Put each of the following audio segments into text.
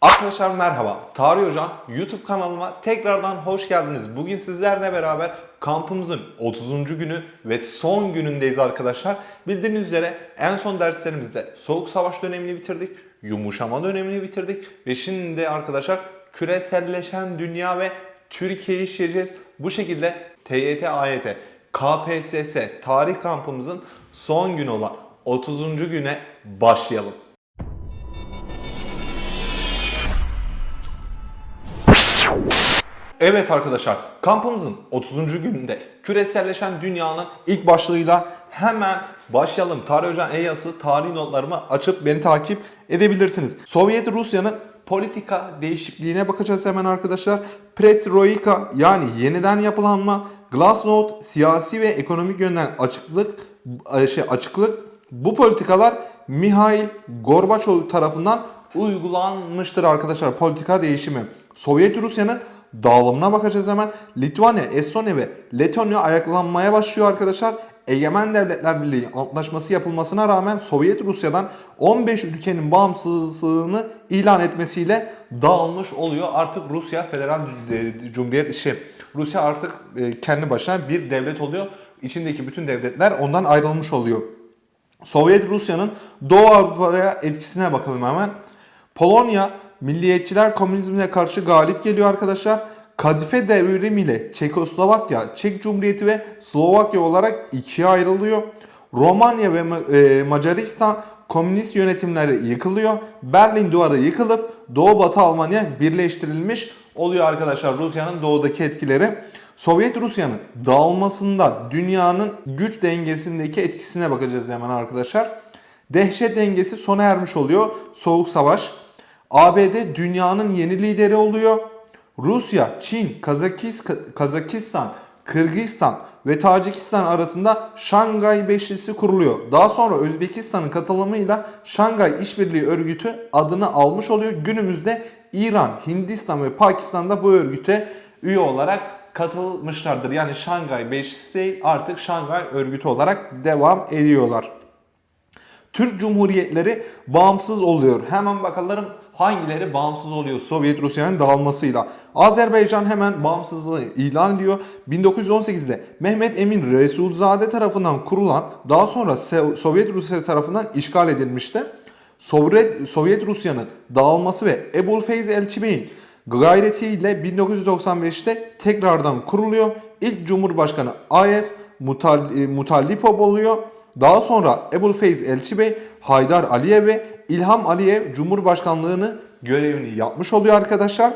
Arkadaşlar merhaba. Tarih Hocam YouTube kanalıma tekrardan hoş geldiniz. Bugün sizlerle beraber kampımızın 30. günü ve son günündeyiz arkadaşlar. Bildiğiniz üzere en son derslerimizde Soğuk Savaş dönemini bitirdik, yumuşama dönemini bitirdik ve şimdi arkadaşlar küreselleşen dünya ve Türkiye'yi işleyeceğiz. Bu şekilde TYT, AYT, KPSS tarih kampımızın son günü olan 30. güne başlayalım. Evet arkadaşlar, kampımızın 30. gününde küreselleşen dünyanın ilk başlığıyla hemen başlayalım. Tarih Hocam Eyyası tarih notlarımı açıp beni takip edebilirsiniz. Sovyet Rusya'nın politika değişikliğine bakacağız hemen arkadaşlar. Perestroika yani yeniden yapılanma, Glasnost siyasi ve ekonomik yönden açıklık şey açıklık bu politikalar Mihail Gorbaçov tarafından uygulanmıştır arkadaşlar politika değişimi. Sovyet Rusya'nın dağılımına bakacağız hemen. Litvanya, Estonya ve Letonya ayaklanmaya başlıyor arkadaşlar. Egemen Devletler Birliği antlaşması yapılmasına rağmen Sovyet Rusya'dan 15 ülkenin bağımsızlığını ilan etmesiyle dağılmış oluyor. Artık Rusya Federal Cumhuriyet işi. Rusya artık e, kendi başına bir devlet oluyor. İçindeki bütün devletler ondan ayrılmış oluyor. Sovyet Rusya'nın Doğu Avrupa'ya etkisine bakalım hemen. Polonya milliyetçiler komünizmine karşı galip geliyor arkadaşlar. Kadife devrimiyle Çekoslovakya, Çek Cumhuriyeti ve Slovakya olarak ikiye ayrılıyor. Romanya ve e, Macaristan komünist yönetimleri yıkılıyor. Berlin duvarı yıkılıp Doğu Batı Almanya birleştirilmiş oluyor arkadaşlar Rusya'nın doğudaki etkileri. Sovyet Rusya'nın dağılmasında dünyanın güç dengesindeki etkisine bakacağız hemen arkadaşlar. Dehşet dengesi sona ermiş oluyor. Soğuk Savaş. ABD dünyanın yeni lideri oluyor. Rusya, Çin, Kazakis- Kazakistan, Kırgızistan ve Tacikistan arasında Şangay Beşlisi kuruluyor. Daha sonra Özbekistan'ın katılımıyla Şangay İşbirliği Örgütü adını almış oluyor. Günümüzde İran, Hindistan ve Pakistan'da bu örgüte üye olarak katılmışlardır. Yani Şangay Beşlisi artık Şangay Örgütü olarak devam ediyorlar. Türk Cumhuriyetleri bağımsız oluyor. Hemen bakalım hangileri bağımsız oluyor Sovyet Rusya'nın dağılmasıyla. Azerbaycan hemen bağımsızlığı ilan ediyor. 1918'de Mehmet Emin Resulzade tarafından kurulan daha sonra Sovyet Rusya tarafından işgal edilmişti. Sovyet, Sovyet Rusya'nın dağılması ve Ebu'l-Feyz Elçibey'in gayretiyle 1995'te tekrardan kuruluyor. İlk Cumhurbaşkanı e, Mutallipov oluyor. Daha sonra Ebu'l-Feyz Elçibey, Haydar Aliyev ve İlham Aliyev Cumhurbaşkanlığını görevini yapmış oluyor arkadaşlar.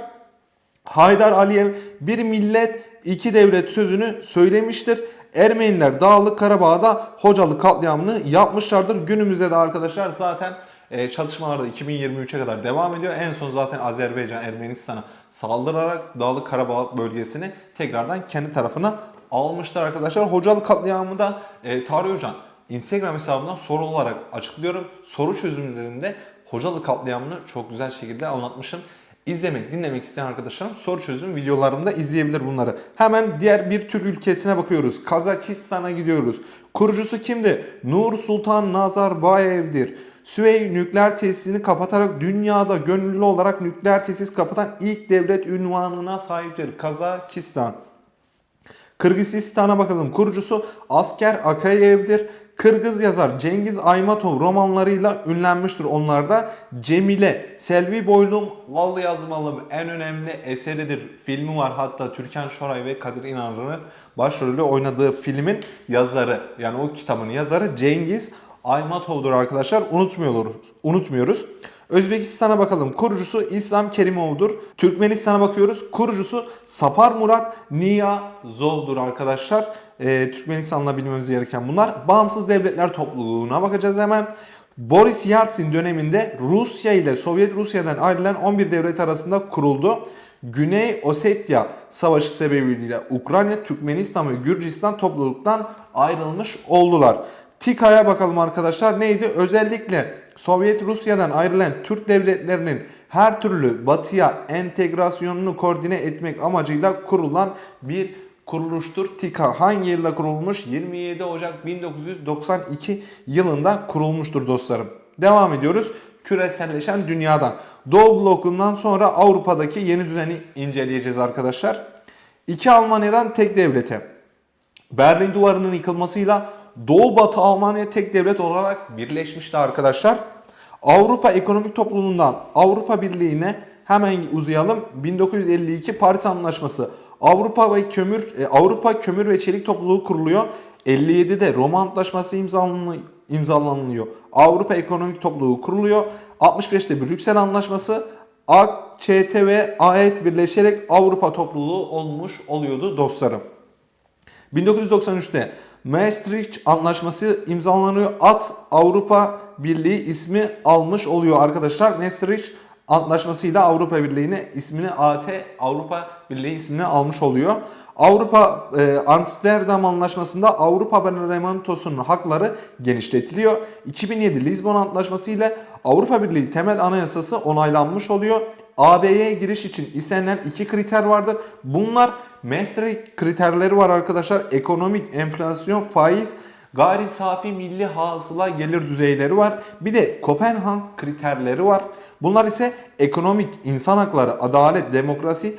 Haydar Aliyev bir millet iki devlet sözünü söylemiştir. Ermeniler Dağlık Karabağ'da Hocalı katliamını yapmışlardır. Günümüzde de arkadaşlar zaten e, çalışmalar da 2023'e kadar devam ediyor. En son zaten Azerbaycan Ermenistan'a saldırarak Dağlık Karabağ bölgesini tekrardan kendi tarafına almışlar arkadaşlar. Hocalı katliamı da e, Tarih Hocam Instagram hesabından soru olarak açıklıyorum. Soru çözümlerinde Hocalı katliamını çok güzel şekilde anlatmışım. İzlemek, dinlemek isteyen arkadaşlarım soru çözüm videolarımda izleyebilir bunları. Hemen diğer bir Türk ülkesine bakıyoruz. Kazakistan'a gidiyoruz. Kurucusu kimdi? Nur Sultan Nazarbayev'dir. Süvey nükleer tesisini kapatarak dünyada gönüllü olarak nükleer tesis kapatan ilk devlet ünvanına sahiptir. Kazakistan. Kırgızistan'a bakalım. Kurucusu Asker Akayev'dir. Kırgız yazar Cengiz Aymatov romanlarıyla ünlenmiştir. Onlar da Cemile, Selvi Boylum, Vallahi yazmalım en önemli eseridir. Filmi var hatta Türkan Şoray ve Kadir İnanır'ın başrolü oynadığı filmin yazarı yani o kitabın yazarı Cengiz Aymatov'dur arkadaşlar. Unutmuyoruz. Unutmuyoruz. Özbekistan'a bakalım. Kurucusu İslam Kerimov'dur. Türkmenistan'a bakıyoruz. Kurucusu Sapar Murat Niyazov'dur arkadaşlar. Ee, Türkmenistan'la bilmemiz gereken bunlar. Bağımsız devletler topluluğuna bakacağız hemen. Boris Yeltsin döneminde Rusya ile Sovyet Rusya'dan ayrılan 11 devlet arasında kuruldu. Güney Osetya Savaşı sebebiyle Ukrayna, Türkmenistan ve Gürcistan topluluktan ayrılmış oldular. TİKA'ya bakalım arkadaşlar. Neydi? Özellikle Sovyet Rusya'dan ayrılan Türk devletlerinin her türlü batıya entegrasyonunu koordine etmek amacıyla kurulan bir kuruluştur. TİKA hangi yılda kurulmuş? 27 Ocak 1992 yılında kurulmuştur dostlarım. Devam ediyoruz. küreselleşen dünyadan. Doğu blokundan sonra Avrupa'daki yeni düzeni inceleyeceğiz arkadaşlar. İki Almanya'dan tek devlete. Berlin Duvarı'nın yıkılmasıyla Doğu Batı Almanya tek devlet olarak birleşmişti arkadaşlar. Avrupa Ekonomik Topluluğundan Avrupa Birliği'ne hemen uzayalım. 1952 Paris Anlaşması. Avrupa ve Kömür e, Avrupa Kömür ve Çelik Topluluğu kuruluyor. 57'de Roma Antlaşması imzalanıyor. Avrupa Ekonomik Topluluğu kuruluyor. 65'te Brüksel Anlaşması AÇT ve AET birleşerek Avrupa Topluluğu olmuş oluyordu dostlarım. 1993'te Maastricht Anlaşması imzalanıyor. AT Avrupa Birliği ismi almış oluyor arkadaşlar. Maastricht Antlaşmasıyla Avrupa Birliği'ne ismini AT Avrupa Birliği ismini almış oluyor. Avrupa e, Amsterdam Anlaşması'nda Avrupa Parlamentosu'nun hakları genişletiliyor. 2007 Lizbon Antlaşması ile Avrupa Birliği temel anayasası onaylanmış oluyor. AB'ye giriş için istenilen iki kriter vardır. Bunlar Maastricht kriterleri var arkadaşlar. Ekonomik, enflasyon, faiz, gayri safi milli hasıla gelir düzeyleri var. Bir de Kopenhag kriterleri var. Bunlar ise ekonomik, insan hakları, adalet, demokrasi,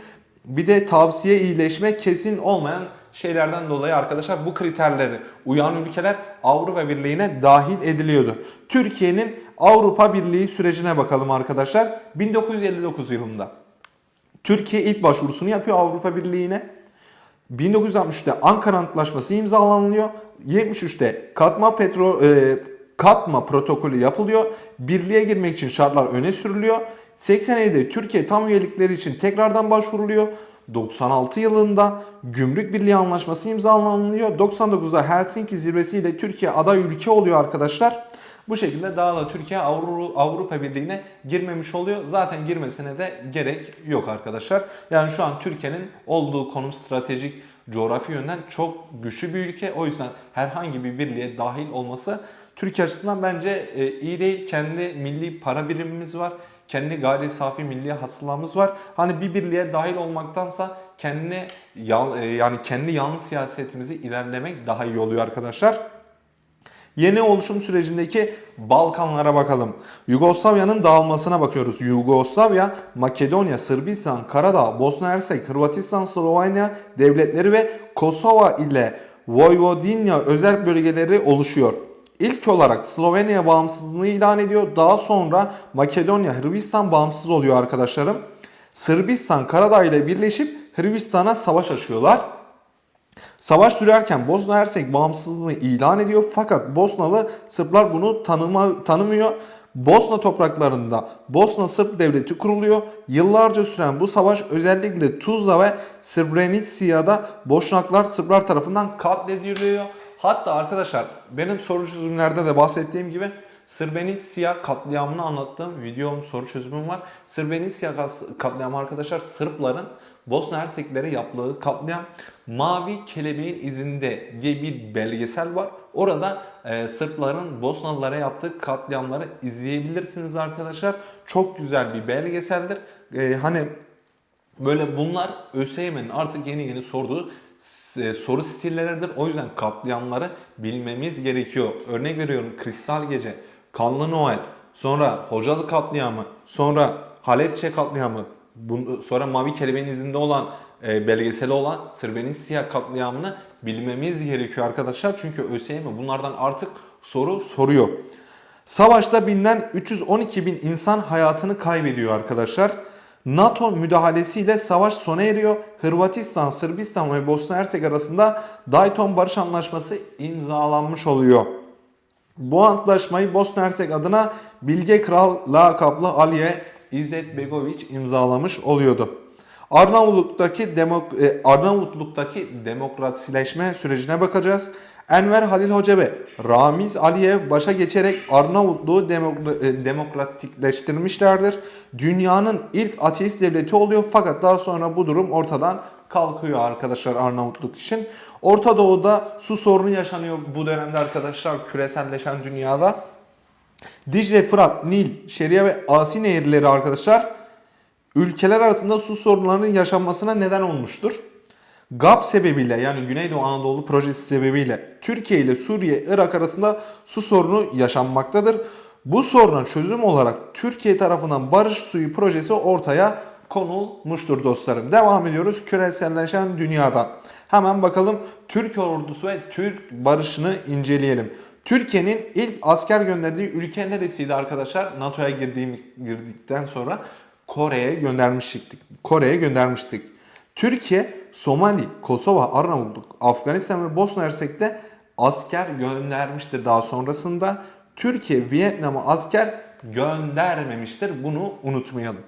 bir de tavsiye, iyileşme kesin olmayan şeylerden dolayı arkadaşlar bu kriterleri uyan ülkeler Avrupa Birliği'ne dahil ediliyordu. Türkiye'nin Avrupa Birliği sürecine bakalım arkadaşlar. 1959 yılında Türkiye ilk başvurusunu yapıyor Avrupa Birliği'ne. 1963'te Ankara Antlaşması imzalanıyor. 73'te Katma Petro e, Katma protokolü yapılıyor. Birliğe girmek için şartlar öne sürülüyor. 87'de Türkiye tam üyelikleri için tekrardan başvuruluyor. 96 yılında Gümrük Birliği Anlaşması imzalanıyor. 99'da Helsinki Zirvesi ile Türkiye aday ülke oluyor arkadaşlar. Bu şekilde daha da Türkiye Avru- Avrupa Birliği'ne girmemiş oluyor. Zaten girmesine de gerek yok arkadaşlar. Yani şu an Türkiye'nin olduğu konum stratejik coğrafi yönden çok güçlü bir ülke. O yüzden herhangi bir birliğe dahil olması Türkiye açısından bence e, iyi değil. Kendi milli para birimimiz var. Kendi gayri safi milli hasılamız var. Hani bir birliğe dahil olmaktansa kendi e, yani kendi yalnız siyasetimizi ilerlemek daha iyi oluyor arkadaşlar. Yeni oluşum sürecindeki Balkanlara bakalım. Yugoslavya'nın dağılmasına bakıyoruz. Yugoslavya, Makedonya, Sırbistan, Karadağ, Bosna Hersek, Hırvatistan, Slovenya devletleri ve Kosova ile Vojvodina özel bölgeleri oluşuyor. İlk olarak Slovenya bağımsızlığını ilan ediyor. Daha sonra Makedonya, Hırvatistan bağımsız oluyor arkadaşlarım. Sırbistan Karadağ ile birleşip Hırvatistan'a savaş açıyorlar. Savaş sürerken Bosna Hersek bağımsızlığını ilan ediyor fakat Bosnalı Sırplar bunu tanıma, tanımıyor. Bosna topraklarında Bosna Sırp Devleti kuruluyor. Yıllarca süren bu savaş özellikle Tuzla ve Srebrenica'da Boşnaklar Sırplar tarafından katlediliyor. Hatta arkadaşlar benim soru çözümlerde de bahsettiğim gibi Srebrenica katliamını anlattığım videom soru çözümüm var. Srebrenica katliamı arkadaşlar Sırpların Bosna Herseklere yaptığı katliam Mavi Kelebeğin izinde diye bir belgesel var. Orada e, Sırpların Bosnalılara yaptığı katliamları izleyebilirsiniz arkadaşlar. Çok güzel bir belgeseldir. E, hani böyle bunlar ÖSYM'nin artık yeni yeni sorduğu e, soru stilleridir. O yüzden katliamları bilmemiz gerekiyor. Örnek veriyorum Kristal Gece, Kanlı Noel, sonra Hocalı katliamı, sonra Halepçe katliamı, sonra Mavi Kelebeğin izinde olan e, belgeseli olan Srebrenica katliamını bilmemiz gerekiyor arkadaşlar. Çünkü ÖSYM bunlardan artık soru soruyor. Savaşta bilinen 312 bin insan hayatını kaybediyor arkadaşlar. NATO müdahalesiyle savaş sona eriyor. Hırvatistan, Sırbistan ve Bosna Hersek arasında Dayton Barış Anlaşması imzalanmış oluyor. Bu antlaşmayı Bosna Hersek adına Bilge Kral lakaplı Aliye İzzet Begoviç imzalamış oluyordu. Arnavutluk'taki demok e, Arnavutluk'taki demokrasileşme sürecine bakacağız. Enver Halil Hoca ve Ramiz Aliyev başa geçerek Arnavutluğu e, demokratikleştirmişlerdir. Dünyanın ilk ateist devleti oluyor fakat daha sonra bu durum ortadan kalkıyor arkadaşlar Arnavutluk için. Orta Doğu'da su sorunu yaşanıyor bu dönemde arkadaşlar küreselleşen dünyada. Dicle, Fırat, Nil, Şeria ve Asi nehirleri arkadaşlar ülkeler arasında su sorunlarının yaşanmasına neden olmuştur. GAP sebebiyle yani Güneydoğu Anadolu projesi sebebiyle Türkiye ile Suriye, Irak arasında su sorunu yaşanmaktadır. Bu soruna çözüm olarak Türkiye tarafından barış suyu projesi ortaya konulmuştur dostlarım. Devam ediyoruz küreselleşen dünyadan. Hemen bakalım Türk ordusu ve Türk barışını inceleyelim. Türkiye'nin ilk asker gönderdiği ülke neresiydi arkadaşlar? NATO'ya girdiğimiz girdikten sonra Kore'ye göndermiştik. Kore'ye göndermiştik. Türkiye, Somali, Kosova, Arnavutluk, Afganistan ve Bosna Hersek'te asker göndermiştir daha sonrasında. Türkiye, Vietnam'a asker göndermemiştir. Bunu unutmayalım.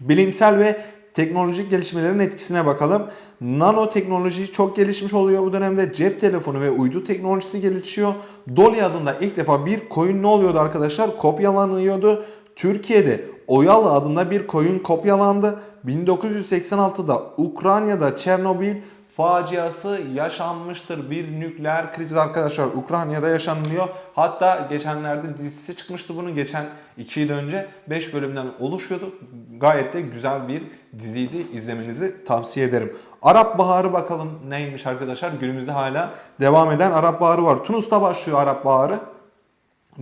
Bilimsel ve teknolojik gelişmelerin etkisine bakalım. Nanoteknoloji çok gelişmiş oluyor bu dönemde. Cep telefonu ve uydu teknolojisi gelişiyor. Dolly adında ilk defa bir koyun ne oluyordu arkadaşlar? Kopyalanıyordu. Türkiye'de Oyalı adında bir koyun kopyalandı. 1986'da Ukrayna'da Çernobil faciası yaşanmıştır. Bir nükleer kriz arkadaşlar Ukrayna'da yaşanılıyor. Hatta geçenlerde dizisi çıkmıştı bunun. Geçen 2 yıl önce 5 bölümden oluşuyordu. Gayet de güzel bir diziydi. İzlemenizi tavsiye ederim. Arap Baharı bakalım neymiş arkadaşlar. Günümüzde hala devam eden Arap Baharı var. Tunus'ta başlıyor Arap Baharı.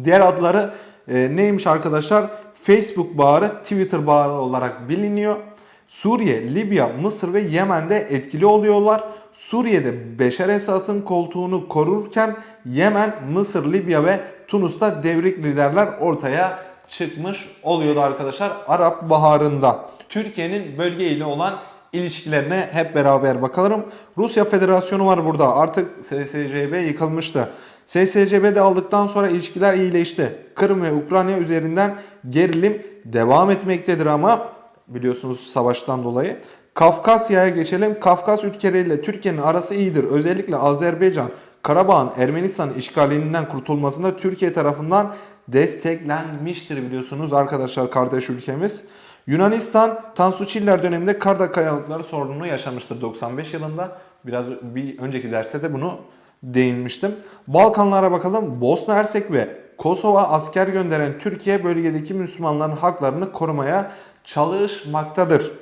Diğer adları e, neymiş arkadaşlar? Facebook Baharı, Twitter Baharı olarak biliniyor. Suriye, Libya, Mısır ve Yemen'de etkili oluyorlar. Suriye'de Beşer Esad'ın koltuğunu korurken Yemen, Mısır, Libya ve Tunus'ta devrik liderler ortaya çıkmış oluyordu arkadaşlar Arap Baharı'nda. Türkiye'nin bölge ile olan ilişkilerine hep beraber bakalım. Rusya Federasyonu var burada. Artık SSCB yıkılmıştı. SSCB'de aldıktan sonra ilişkiler iyileşti. Kırım ve Ukrayna üzerinden gerilim devam etmektedir ama biliyorsunuz savaştan dolayı. Kafkasya'ya geçelim. Kafkas ülkeleriyle Türkiye'nin arası iyidir. Özellikle Azerbaycan, Karabağ'ın Ermenistan işgalinden kurtulmasında Türkiye tarafından desteklenmiştir biliyorsunuz arkadaşlar kardeş ülkemiz. Yunanistan Tansu Çiller döneminde Karda kayalıkları sorununu yaşamıştır 95 yılında. Biraz bir önceki derste de bunu değinmiştim. Balkanlara bakalım. Bosna Hersek ve Kosova asker gönderen Türkiye bölgedeki Müslümanların haklarını korumaya çalışmaktadır.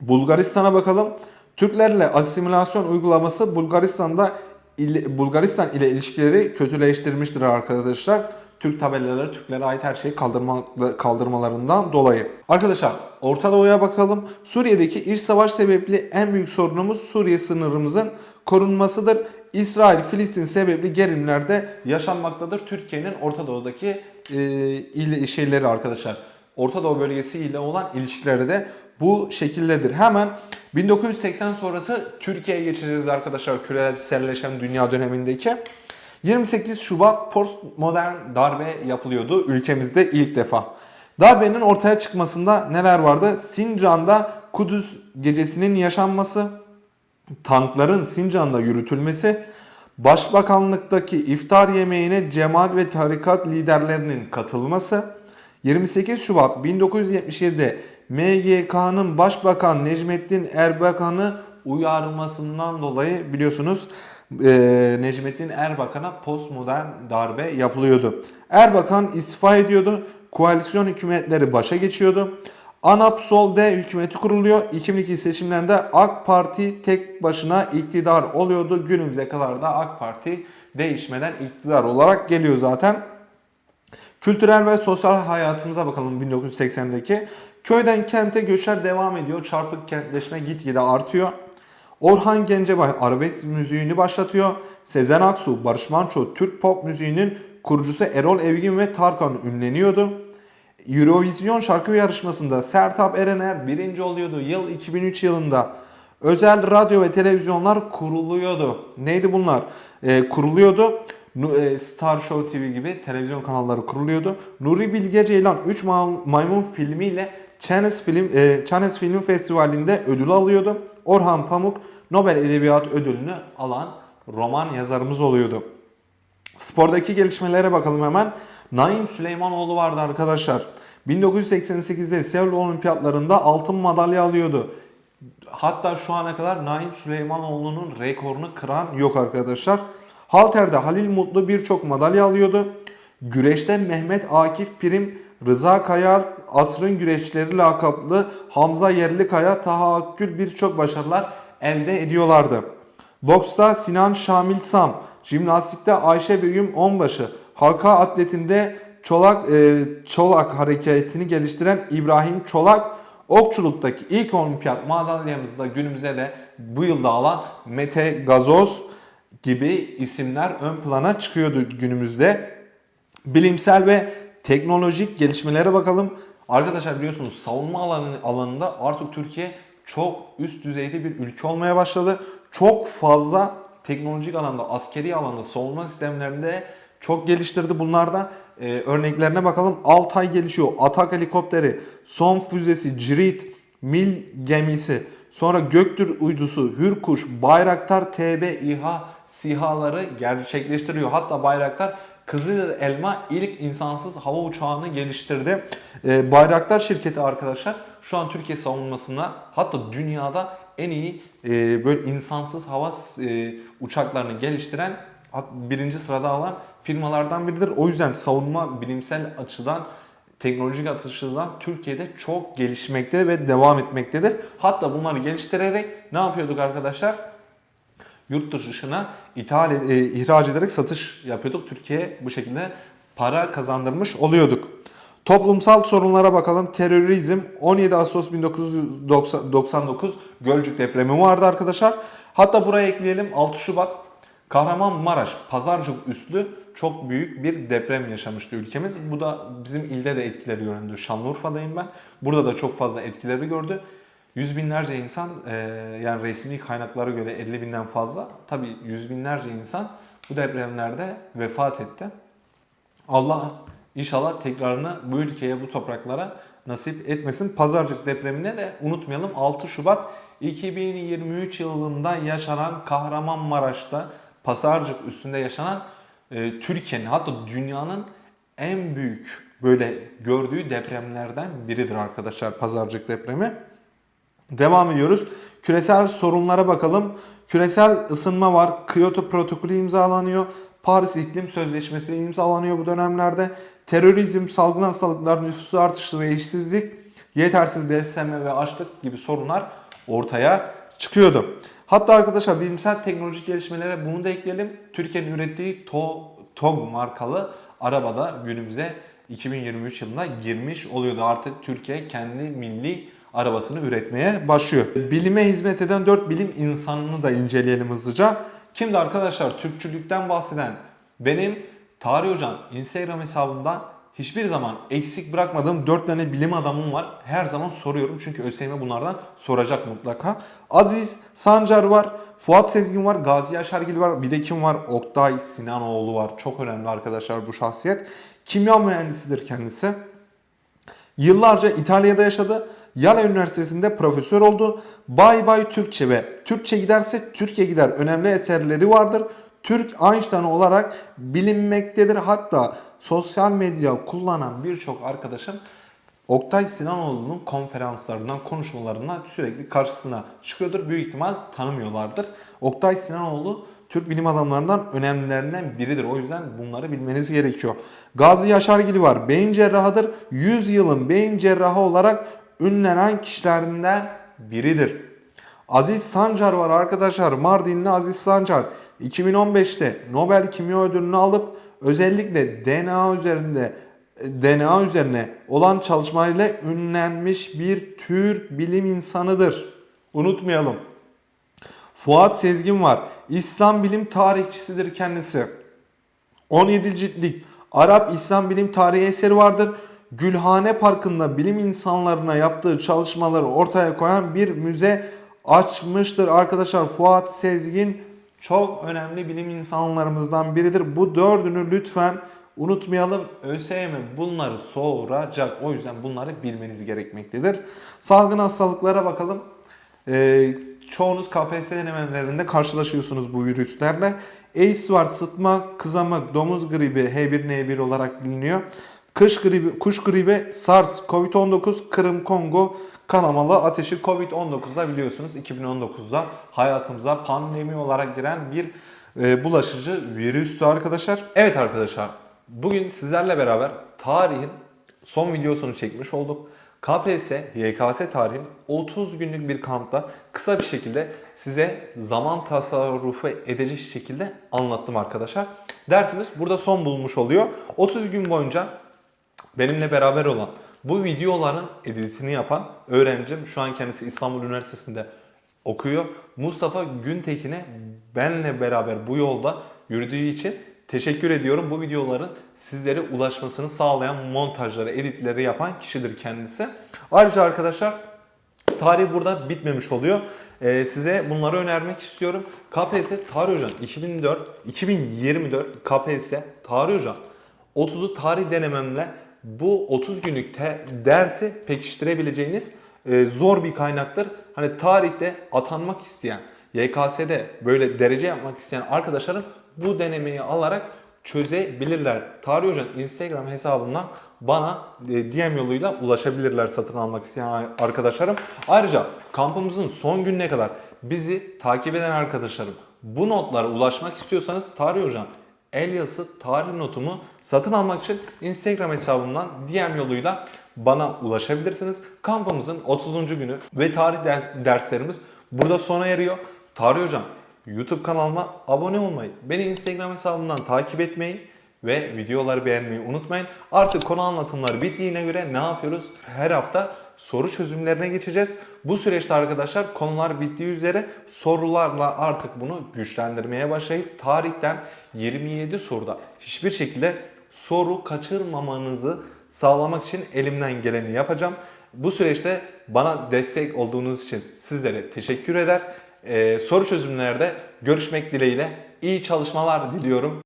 Bulgaristan'a bakalım. Türklerle asimilasyon uygulaması Bulgaristan'da Bulgaristan ile ilişkileri kötüleştirmiştir arkadaşlar. Türk tabelaları Türklere ait her şeyi kaldırma, kaldırmalarından dolayı. Arkadaşlar Orta Doğu'ya bakalım. Suriye'deki iç savaş sebepli en büyük sorunumuz Suriye sınırımızın korunmasıdır. İsrail, Filistin sebepli gerilimlerde yaşanmaktadır. Türkiye'nin Orta Doğu'daki e, şeyleri arkadaşlar. Orta Doğu bölgesi ile olan ilişkileri de bu şekildedir. Hemen 1980 sonrası Türkiye'ye geçeceğiz arkadaşlar küreselleşen dünya dönemindeki. 28 Şubat postmodern darbe yapılıyordu ülkemizde ilk defa. Darbenin ortaya çıkmasında neler vardı? Sincan'da Kudüs gecesinin yaşanması, tankların Sincan'da yürütülmesi, Başbakanlıktaki iftar yemeğine cemaat ve tarikat liderlerinin katılması, 28 Şubat 1977'de MGK'nın Başbakan Necmettin Erbakan'ı uyarmasından dolayı biliyorsunuz e, Necmettin Erbakan'a postmodern darbe yapılıyordu. Erbakan istifa ediyordu. Koalisyon hükümetleri başa geçiyordu. ANAP Sol hükümeti kuruluyor. 2002 seçimlerinde AK Parti tek başına iktidar oluyordu. Günümüze kadar da AK Parti değişmeden iktidar olarak geliyor zaten. Kültürel ve sosyal hayatımıza bakalım 1980'deki. Köyden kente göçler devam ediyor. Çarpık kentleşme gitgide artıyor. Orhan Gencebay arabesk müziğini başlatıyor. Sezen Aksu, Barış Manço, Türk pop müziğinin kurucusu Erol Evgin ve Tarkan ünleniyordu. Eurovision şarkı yarışmasında Sertab Erener birinci oluyordu. Yıl 2003 yılında. Özel radyo ve televizyonlar kuruluyordu. Neydi bunlar? Ee, kuruluyordu. E, Star Show TV gibi televizyon kanalları kuruluyordu. Nuri Bilge Ceylan 3 Maymun filmiyle Cannes Film e, Film Festivali'nde ödül alıyordu. Orhan Pamuk Nobel Edebiyat Ödülünü alan roman yazarımız oluyordu. Spordaki gelişmelere bakalım hemen. Naim Süleymanoğlu vardı arkadaşlar. 1988'de Seul Olimpiyatlarında altın madalya alıyordu. Hatta şu ana kadar Naim Süleymanoğlu'nun rekorunu kıran yok arkadaşlar. Halter'de Halil Mutlu birçok madalya alıyordu. Güreşte Mehmet Akif Prim, Rıza Kaya, asrın güreşçileri lakaplı Hamza Yerlikaya, Taha Akgül birçok başarılar elde ediyorlardı. Boksta Sinan Şamil Sam, jimnastikte Ayşe Begüm Onbaşı, halka atletinde Çolak e, Çolak hareketini geliştiren İbrahim Çolak okçuluktaki ilk olimpiyat madalyamızı da günümüze de bu yılda alan Mete Gazoz gibi isimler ön plana çıkıyordu günümüzde. Bilimsel ve teknolojik gelişmelere bakalım. Arkadaşlar biliyorsunuz savunma alanı, alanında artık Türkiye çok üst düzeyde bir ülke olmaya başladı. Çok fazla teknolojik alanda, askeri alanda, savunma sistemlerinde çok geliştirdi. Bunlarda e, örneklerine bakalım. Altay gelişiyor. Atak helikopteri, Son füzesi, Cirit, Mil gemisi, sonra Göktürk uydusu, Hürkuş, Bayraktar TB İHA SİHA'ları gerçekleştiriyor. Hatta Bayraktar Kızıl Elma ilk insansız hava uçağını geliştirdi. Ee, Bayraktar şirketi arkadaşlar şu an Türkiye savunmasına hatta dünyada en iyi e, böyle insansız hava e, uçaklarını geliştiren birinci sırada alan firmalardan biridir. O yüzden savunma bilimsel açıdan teknolojik açıdan Türkiye'de çok gelişmekte ve devam etmektedir. Hatta bunları geliştirerek ne yapıyorduk arkadaşlar? Yurt dışına ithal, e, ihraç ederek satış yapıyorduk. Türkiye'ye bu şekilde para kazandırmış oluyorduk. Toplumsal sorunlara bakalım. Terörizm 17 Ağustos 1999 Gölcük depremi vardı arkadaşlar. Hatta buraya ekleyelim 6 Şubat Kahramanmaraş Pazarcık üslü çok büyük bir deprem yaşamıştı ülkemiz. Bu da bizim ilde de etkileri göründü. Şanlıurfa'dayım ben. Burada da çok fazla etkileri gördü. Yüz binlerce insan e, yani resmi kaynaklara göre 50 binden fazla tabii yüz binlerce insan bu depremlerde vefat etti. Allah inşallah tekrarını bu ülkeye, bu topraklara nasip etmesin. Pazarcık depremine de unutmayalım 6 Şubat 2023 yılında yaşanan Kahramanmaraş'ta Pazarcık üstünde yaşanan e, Türkiye'nin hatta dünyanın en büyük böyle gördüğü depremlerden biridir arkadaşlar Pazarcık depremi. Devam ediyoruz. Küresel sorunlara bakalım. Küresel ısınma var. Kyoto protokolü imzalanıyor. Paris İklim Sözleşmesi imzalanıyor bu dönemlerde. Terörizm, salgın hastalıklar, nüfus artışı ve işsizlik, yetersiz beslenme ve açlık gibi sorunlar ortaya çıkıyordu. Hatta arkadaşlar bilimsel teknolojik gelişmelere bunu da ekleyelim. Türkiye'nin ürettiği To- TOG markalı arabada günümüze 2023 yılında girmiş oluyordu. Artık Türkiye kendi milli arabasını üretmeye başlıyor. Bilime hizmet eden 4 bilim insanını da inceleyelim hızlıca. Kimdi arkadaşlar? Türkçülükten bahseden benim Tarih Hocam Instagram hesabımda hiçbir zaman eksik bırakmadığım 4 tane bilim adamım var. Her zaman soruyorum çünkü ÖSYM bunlardan soracak mutlaka. Aziz Sancar var, Fuat Sezgin var, Gazi Yaşargil var, bir de kim var? Oktay Sinanoğlu var. Çok önemli arkadaşlar bu şahsiyet. Kimya mühendisidir kendisi. Yıllarca İtalya'da yaşadı. Yale Üniversitesi'nde profesör oldu. Bay Bay Türkçe ve Türkçe giderse Türkiye gider önemli eserleri vardır. Türk Einstein olarak bilinmektedir. Hatta sosyal medya kullanan birçok arkadaşım Oktay Sinanoğlu'nun konferanslarından, konuşmalarından sürekli karşısına çıkıyordur. Büyük ihtimal tanımıyorlardır. Oktay Sinanoğlu Türk bilim adamlarından önemlilerinden biridir. O yüzden bunları bilmeniz gerekiyor. Gazi Yaşargili var. Beyin cerrahıdır. 100 yılın beyin cerrahı olarak ünlenen kişilerinden biridir. Aziz Sancar var arkadaşlar. Mardinli Aziz Sancar 2015'te Nobel Kimya Ödülünü alıp özellikle DNA üzerinde DNA üzerine olan çalışmalarıyla ünlenmiş bir Türk bilim insanıdır. Unutmayalım. Fuat Sezgin var. İslam bilim tarihçisidir kendisi. 17 ciltlik Arap İslam bilim tarihi eseri vardır. Gülhane Parkı'nda bilim insanlarına yaptığı çalışmaları ortaya koyan bir müze açmıştır arkadaşlar. Fuat Sezgin çok önemli bilim insanlarımızdan biridir. Bu dördünü lütfen unutmayalım. ÖSYM bunları soracak. O yüzden bunları bilmeniz gerekmektedir. Salgın hastalıklara bakalım. Ee, çoğunuz KPSS denemelerinde karşılaşıyorsunuz bu virüslerle. AIDS var, sıtma, kızamık, domuz gribi H1N1 olarak biliniyor. Kış gribi, kuş gribi, SARS, Covid-19, Kırım, Kongo, kanamalı ateşi Covid-19'da biliyorsunuz 2019'da hayatımıza pandemi olarak giren bir e, bulaşıcı virüstü arkadaşlar. Evet arkadaşlar bugün sizlerle beraber tarihin son videosunu çekmiş olduk. KPSS, YKS tarihim 30 günlük bir kampta kısa bir şekilde size zaman tasarrufu edecek şekilde anlattım arkadaşlar. Dersimiz burada son bulmuş oluyor. 30 gün boyunca benimle beraber olan, bu videoların editini yapan öğrencim şu an kendisi İstanbul Üniversitesi'nde okuyor. Mustafa Güntekin'e benle beraber bu yolda yürüdüğü için teşekkür ediyorum. Bu videoların sizlere ulaşmasını sağlayan montajları, editleri yapan kişidir kendisi. Ayrıca arkadaşlar Tarih burada bitmemiş oluyor. Ee, size bunları önermek istiyorum. KPSS Tarih Hocam 2004 2024 KPSS Tarih Hocam 30'u tarih denememle bu 30 günlük dersi pekiştirebileceğiniz e, zor bir kaynaktır. Hani tarihte atanmak isteyen, YKS'de böyle derece yapmak isteyen arkadaşlarım bu denemeyi alarak çözebilirler. Tarih Hoca'nın Instagram hesabından bana e, DM yoluyla ulaşabilirler satın almak isteyen arkadaşlarım. Ayrıca kampımızın son gününe kadar bizi takip eden arkadaşlarım bu notlara ulaşmak istiyorsanız Tarih Hocam el yazısı tarih notumu satın almak için Instagram hesabımdan DM yoluyla bana ulaşabilirsiniz. Kampımızın 30. günü ve tarih der- derslerimiz burada sona eriyor. Tarih Hocam YouTube kanalıma abone olmayı, beni Instagram hesabımdan takip etmeyi ve videoları beğenmeyi unutmayın. Artık konu anlatımları bittiğine göre ne yapıyoruz? Her hafta soru çözümlerine geçeceğiz. Bu süreçte arkadaşlar konular bittiği üzere sorularla artık bunu güçlendirmeye başlayıp tarihten 27 soruda hiçbir şekilde soru kaçırmamanızı sağlamak için elimden geleni yapacağım. Bu süreçte bana destek olduğunuz için sizlere teşekkür eder. Ee, soru çözümlerde görüşmek dileğiyle iyi çalışmalar diliyorum.